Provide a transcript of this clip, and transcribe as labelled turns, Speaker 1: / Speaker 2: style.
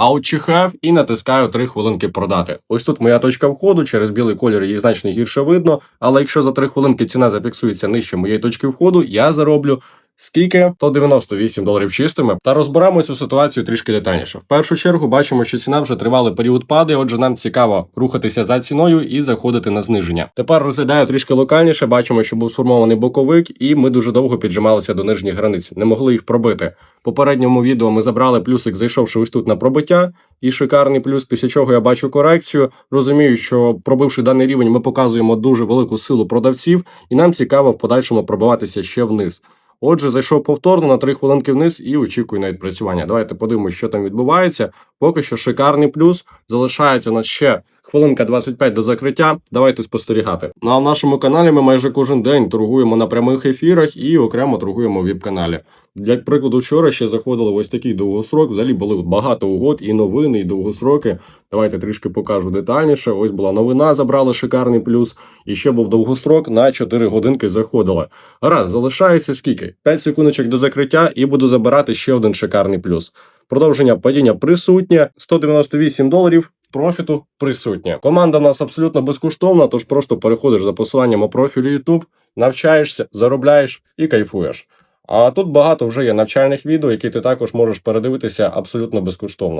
Speaker 1: Out чихав і натискаю 3 хвилинки продати. Ось тут моя точка входу, через білий колір її значно гірше видно, але якщо за 3 хвилинки ціна зафіксується нижче моєї точки входу, я зароблю Скільки? 198 доларів чистими. Та розберемо цю ситуацію трішки детальніше. В першу чергу бачимо, що ціна вже тривалий період падає, отже, нам цікаво рухатися за ціною і заходити на зниження. Тепер розглядаю трішки локальніше. Бачимо, що був сформований боковик, і ми дуже довго піджималися до нижніх границь, не могли їх пробити. В попередньому відео ми забрали плюсик, зайшовши ось тут на пробиття, і шикарний плюс. Після чого я бачу корекцію. Розумію, що пробивши даний рівень, ми показуємо дуже велику силу продавців, і нам цікаво в подальшому пробиватися ще вниз. Отже, зайшов повторно на 3 хвилинки вниз і очікую на відпрацювання. Давайте подивимося, що там відбувається. Поки що шикарний плюс. Залишається у нас ще хвилинка 25 до закриття. Давайте спостерігати. А в нашому каналі ми майже кожен день торгуємо на прямих ефірах і окремо торгуємо в віп-каналі. Для прикладу, вчора ще заходили ось такий довгострок. Взагалі були багато угод, і новини, і довгостроки. Давайте трішки покажу детальніше. Ось була новина, забрали шикарний плюс. І ще був довгострок на 4 годинки заходили. Раз, залишається скільки? 5 секундочок до закриття і буду забирати ще один шикарний плюс. Продовження падіння присутнє 198 доларів. Профіту присутнє. Команда у нас абсолютно безкоштовна, тож просто переходиш за посиланням у профілі YouTube, навчаєшся, заробляєш і кайфуєш. А тут багато вже є навчальних відео, які ти також можеш передивитися абсолютно безкоштовно.